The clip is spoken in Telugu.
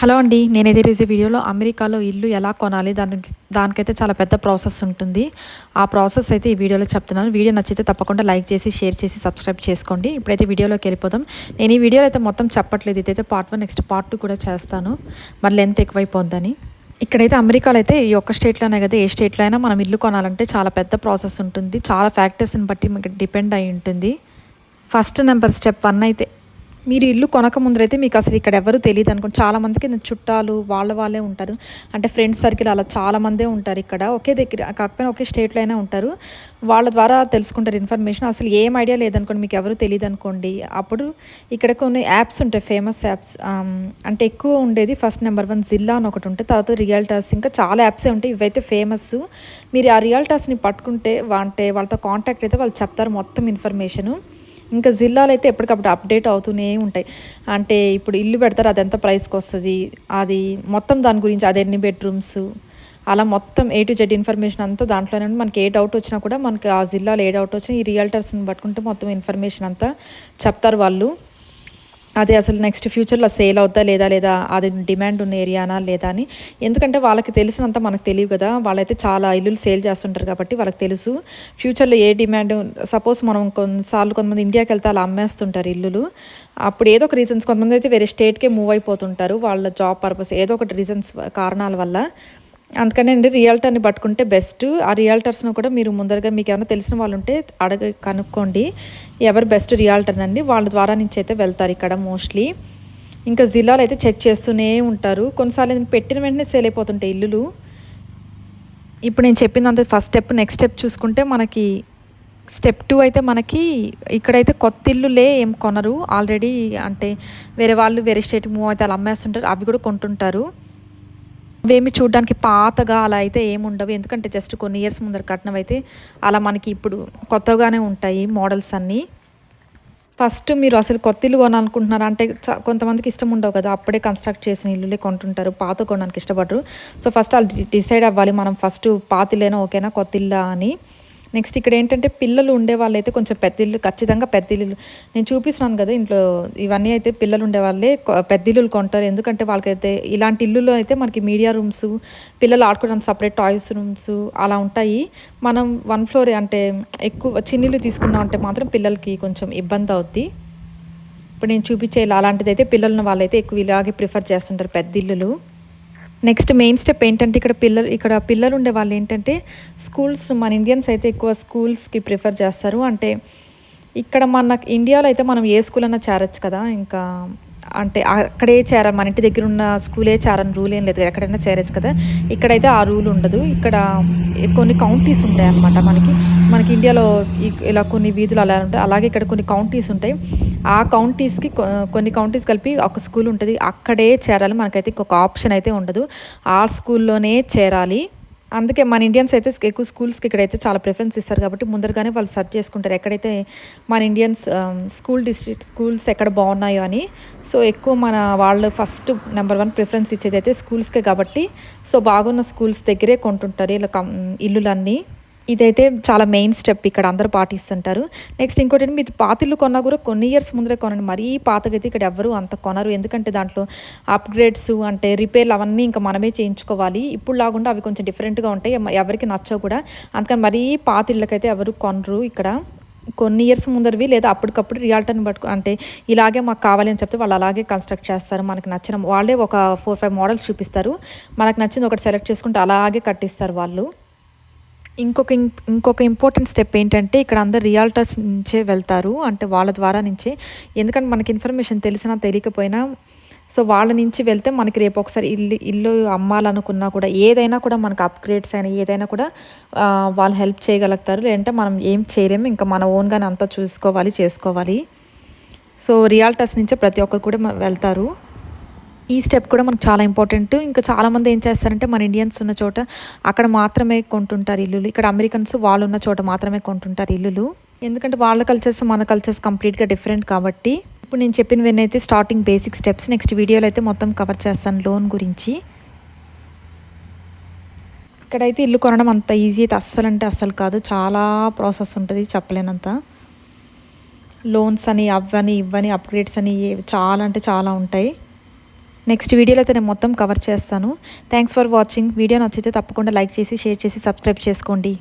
హలో అండి నేనైతే ఈరోజు వీడియోలో అమెరికాలో ఇల్లు ఎలా కొనాలి దానికి దానికైతే చాలా పెద్ద ప్రాసెస్ ఉంటుంది. ఆ ప్రాసెస్ అయితే ఈ వీడియోలో చెప్తున్నాను. వీడియో నచ్చితే తప్పకుండా లైక్ చేసి షేర్ చేసి సబ్స్క్రైబ్ చేసుకోండి. ఇప్పుడైతే వీడియోలోకి వెళ్ళిపోదాం. నేను ఈ వీడియోలో అయితే మొత్తం చెప్పట్లేదు. ఇదైతే part one next part two కూడా చేస్తాను. మరి లెంత్ ఎక్కువైపోద్దని. ఇక్కడైతే అమెరికాలో అయితే ఈ ఒక్క స్టేట్లోనే కదా ఏ స్టేట్లో అయినా మనం ఇల్లు కొనాలంటే చాలా పెద్ద ప్రాసెస్ ఉంటుంది. చాలా ఫ్యాక్టర్స్ని బట్టి మీకు డిపెండ్ అయి ఉంటుంది. ఫస్ట్ నెంబర్ స్టెప్ వన్ అయితే మీరు ఇల్లు కొనక ముందరైతే మీకు అసలు ఇక్కడ ఎవరు తెలియదు అనుకోండి. చాలా మందికి చుట్టాలు వాళ్ళ వాళ్ళే ఉంటారు. అంటే ఫ్రెండ్స్ సర్కిల్ అలా చాలా మందే ఉంటారు ఇక్కడ. ఒకే దగ్గర కాకపోయినా ఒకే స్టేట్లో అయినా ఉంటారు. వాళ్ళ ద్వారా తెలుసుకుంటారు ఇన్ఫర్మేషన్ అసలు ఏం ఐడియా లేదనుకోండి మీకు ఎవరు తెలియదు అనుకోండి. అప్పుడు ఇక్కడ కొన్ని యాప్స్ ఉంటాయి ఫేమస్ యాప్స్ అంటే ఎక్కువ ఉండేది ఫస్ట్ నెంబర్ వన్ జిల్లా అని ఒకటి ఉంటుంది తర్వాత రియల్టర్స్ ఇంకా చాలా యాప్సే ఉంటాయి ఇవైతే ఫేమస్ మీరు ఆ రియల్టర్స్ని పట్టుకుంటే అంటే వాళ్ళతో కాంటాక్ట్ అయితే వాళ్ళు చెప్తారు మొత్తం ఇన్ఫర్మేషను ఇంకా జిల్లాలు అయితే ఎప్పటికప్పుడు అప్డేట్ అవుతూనే ఉంటాయి. అంటే ఇప్పుడు ఇల్లు పెడతారు అది ఎంత ప్రైస్కి వస్తుంది అది మొత్తం దాని గురించి అది ఎన్ని బెడ్రూమ్స్ అలా మొత్తం ఏ టు జెడ్ ఇన్ఫర్మేషన్ అంతా దాంట్లోనే మనకి ఏ డౌట్ వచ్చినా కూడా మనకి ఆ జిల్లాలో ఏ డౌట్ వచ్చినా ఈ రియల్టర్స్ని పట్టుకుంటే మొత్తం ఇన్ఫర్మేషన్ అంతా చెప్తారు వాళ్ళు. అది అసలు నెక్స్ట్ ఫ్యూచర్లో సేల్ అవుద్దా లేదా లేదా అది డిమాండ్ ఉన్న ఏరియానా లేదా అని. ఎందుకంటే వాళ్ళకి తెలిసినంత మనకు తెలియదు కదా. వాళ్ళైతే చాలా ఇల్లులు సేల్ చేస్తుంటారు కాబట్టి వాళ్ళకి తెలుసు. ఫ్యూచర్లో ఏ డిమాండ్ సపోజ్ మనం కొన్నిసార్లు కొంతమంది ఇండియాకి వెళ్తే అలా అమ్మేస్తుంటారు ఇల్లులు. అప్పుడు ఏదో ఒక రీజన్స్ కొంతమంది అయితే వేరే స్టేట్కే మూవ్ అయిపోతుంటారు. వాళ్ళ జాబ్ పర్పస్ ఏదో ఒకటి రీజన్స్ కారణాల వల్ల అందుకనే అండి రియల్టర్ని పట్టుకుంటే బెస్ట్. ఆ రియల్టర్స్ను కూడా మీరు ముందరగా మీకు ఏమైనా తెలిసిన వాళ్ళు ఉంటే అడగ కనుక్కోండి. ఎవరు బెస్ట్ రియాల్టర్ అండి? వాళ్ళ ద్వారా నుంచి అయితే వెళ్తారు ఇక్కడ మోస్ట్లీ. ఇంకా జిల్లాలో అయితే చెక్ చేస్తూనే ఉంటారు. కొన్నిసార్లు పెట్టిన వెంటనే సేల్ అయిపోతుంటాయి ఇల్లులు. ఇప్పుడు నేను చెప్పిందంత ఫస్ట్ స్టెప్ నెక్స్ట్ స్టెప్ చూసుకుంటే మనకి స్టెప్ టూ అయితే మనకి ఇక్కడైతే కొత్త ఇల్లులే ఏం కొనరు. ఆల్రెడీ అంటే వేరే వాళ్ళు వేరే స్టేట్ మూవ్ అయితే అలా అమ్మేస్తుంటారు. అవి కూడా కొంటుంటారు. అవేమి చూడడానికి పాతగా అలా అయితే ఏముండవు ఎందుకంటే జస్ట్ కొన్ని ఇయర్స్ ముందర కట్నం అయితే అలా మనకి ఇప్పుడు కొత్తగానే ఉంటాయి మోడల్స్ అన్నీ. ఫస్ట్ మీరు అసలు కొత్త ఇల్లు కొనాలనుకుంటున్నారు? అంటే కొంతమందికి ఇష్టం ఉండవు కదా అప్పుడే కన్స్ట్రక్ట్ చేసిన ఇల్లులే కొంటుంటారు పాత కొనడానికి ఇష్టపడరు. సో ఫస్ట్ వాళ్ళు డిసైడ్ అవ్వాలి మనం ఫస్ట్ పాత ఇల్లేనా ఓకేనా కొత్త ఇల్లా అని. నెక్స్ట్ ఇక్కడ ఏంటంటే పిల్లలు ఉండే వాళ్ళైతే కొంచెం పెద్ద ఇల్లు ఖచ్చితంగా పెద్ద ఇల్లు నేను చూపిస్తున్నాను కదా ఇంట్లో ఇవన్నీ అయితే పిల్లలు ఉండే వాళ్ళే పెద్ద ఇల్లులు కొంటారు. ఎందుకంటే వాళ్ళకైతే ఇలాంటి ఇల్లులో అయితే మనకి మీడియా రూమ్స్ పిల్లలు ఆడుకోవడానికి సపరేట్ టాయ్స్ రూమ్స్ అలా ఉంటాయి. మనం వన్ ఫ్లోర్ అంటే ఎక్కువ చిన్నిల్లు తీసుకున్నాం అంటే మాత్రం పిల్లలకి కొంచెం ఇబ్బంది అవుద్ది. ఇప్పుడు నేను చూపించే అలాంటిది అయితే పిల్లలను వాళ్ళైతే ఎక్కువ ఇలాగే ప్రిఫర్ చేస్తుంటారు పెద్ద ఇల్లులు నెక్స్ట్ మెయిన్ స్టెప్ ఏంటంటే ఇక్కడ పిల్లలు ఇక్కడ పిల్లలు ఉండే వాళ్ళు ఏంటంటే స్కూల్స్ మన ఇండియన్స్ అయితే ఎక్కువ స్కూల్స్కి ప్రిఫర్ చేస్తారు. అంటే ఇక్కడ మన ఇండియాలో అయితే మనం ఏ స్కూల్ అన్నా చేరచ్చు కదా. ఇంకా అంటే అక్కడే చేరాలి మన ఇంటి దగ్గర ఉన్న స్కూలే చేరని రూల్ ఏం లేదు ఎక్కడైనా చేరచ్చు కదా. ఇక్కడైతే ఆ రూల్ ఉండదు. ఇక్కడ కొన్ని కౌంటీస్ ఉంటాయి అన్నమాట మనకి. మనకి ఇండియాలో ఇలా కొన్ని వీధులు అలా ఉంటాయి. అలాగే ఇక్కడ కొన్ని కౌంటీస్ ఉంటాయి. ఆ కౌంటీస్కి కొన్ని కౌంటీస్ కలిపి ఒక స్కూల్ ఉంటుంది. అక్కడే చేరాలి. మనకైతే ఇంకొక ఆప్షన్ అయితే ఉండదు. ఆ స్కూల్లోనే చేరాలి. అందుకే మన ఇండియన్స్ అయితే ఎక్కువ స్కూల్స్కి ఇక్కడైతే చాలా ప్రిఫరెన్స్ ఇస్తారు కాబట్టి ముందరగానే వాళ్ళు సర్చ్ చేసుకుంటారు. ఎక్కడైతే మన ఇండియన్స్ స్కూల్ డిస్ట్రిక్ట్ స్కూల్స్ ఎక్కడ బాగున్నాయో అని. సో ఎక్కువ మన వాళ్ళు ఫస్ట్ నెంబర్ వన్ ప్రిఫరెన్స్ ఇచ్చేది అయితే స్కూల్స్కే కాబట్టి. సో బాగున్న స్కూల్స్ దగ్గరే కొంటుంటారు. ఇలా ఇల్లులన్నీ. ఇదైతే చాలా మెయిన్ స్టెప్ ఇక్కడ అందరూ పాటిస్తుంటారు. నెక్స్ట్ ఇంకోటి మీరు పాతిల్లు కొన్నా కూడా కొన్ని ఇయర్స్ ముందరే కొనండి. మరీ పాతగైతే ఇక్కడ ఎవరు అంత కొనరు. ఎందుకంటే దాంట్లో అప్గ్రేడ్స్ అంటే రిపేర్లు అవన్నీ ఇంకా మనమే చేయించుకోవాలి. ఇప్పుడు లాగుండా అవి కొంచెం డిఫరెంట్గా ఉంటాయి. ఎవరికి నచ్చవు కూడా. అందుకని మరీ పాతిళ్ళకైతే ఎవరు కొనరు ఇక్కడ. కొన్ని ఇయర్స్ ముందరవి లేదా అప్పటికప్పుడు రియాల్టర్ని పట్టుకు అంటే ఇలాగే మాకు కావాలి అని చెప్తే వాళ్ళు అలాగే కన్స్ట్రక్ట్ చేస్తారు. మనకు నచ్చిన వాళ్ళే ఒక ఫోర్ ఫైవ్ మోడల్స్ చూపిస్తారు. మనకు నచ్చింది ఒకటి సెలెక్ట్ చేసుకుంటే అలాగే కట్టిస్తారు వాళ్ళు. ఇంకొక ఇంకొక ఇంపార్టెంట్ స్టెప్ ఏంటంటే ఇక్కడ అందరు రియాల్టర్స్ నుంచే వెళ్తారు. అంటే వాళ్ళ ద్వారా నుంచే. ఎందుకంటే మనకి ఇన్ఫర్మేషన్ తెలిసినా తెలియకపోయినా సో వాళ్ళ నుంచి వెళ్తే మనకి రేపు ఒకసారి ఇల్లు ఇల్లు అమ్మాలనుకున్నా కూడా ఏదైనా కూడా మనకు అప్గ్రేడ్స్ అయినా ఏదైనా కూడా వాళ్ళు హెల్ప్ చేయగలుగుతారు. లేదంటే మనం ఏం చేయలేము. ఇంకా మన ఓన్గానే అంతా చూసుకోవాలి చేసుకోవాలి. సో రియాల్టర్స్ నుంచే ప్రతి ఒక్కరు కూడా వెళ్తారు. ఈ స్టెప్ కూడా మనకు చాలా ఇంపార్టెంట్. ఇంకా చాలామంది ఏం చేస్తారంటే మన ఇండియన్స్ ఉన్న చోట అక్కడ మాత్రమే కొంటుంటారు ఇల్లులు. ఇక్కడ అమెరికన్స్ వాళ్ళు ఉన్న చోట మాత్రమే కొంటుంటారు ఇల్లులు. ఎందుకంటే వాళ్ళ కల్చర్స్ మన కల్చర్స్ కంప్లీట్గా డిఫరెంట్ కాబట్టి. ఇప్పుడు నేను చెప్పినవన్నీ అయితే స్టార్టింగ్ బేసిక్ స్టెప్స్ నెక్స్ట్ వీడియోలో అయితే మొత్తం కవర్ చేస్తాను లోన్ గురించి. ఇక్కడైతే ఇల్లు కొనడం అంత ఈజీ అయితే అస్సలు అంటే అస్సలు కాదు. చాలా ప్రాసెస్ ఉంటుంది చెప్పలేనంత. లోన్స్ అని అవ్వని ఇవ్వని అప్గ్రేడ్స్ అని చాలా అంటే చాలా ఉంటాయి. నెక్స్ట్ వీడియోలో అయితే నేను మొత్తం కవర్ చేస్తాను. థ్యాంక్స్ ఫర్ వాచింగ్ వీడియో నచ్చితే తప్పకుండా లైక్ చేసి షేర్ చేసి సబ్స్క్రైబ్ చేసుకోండి.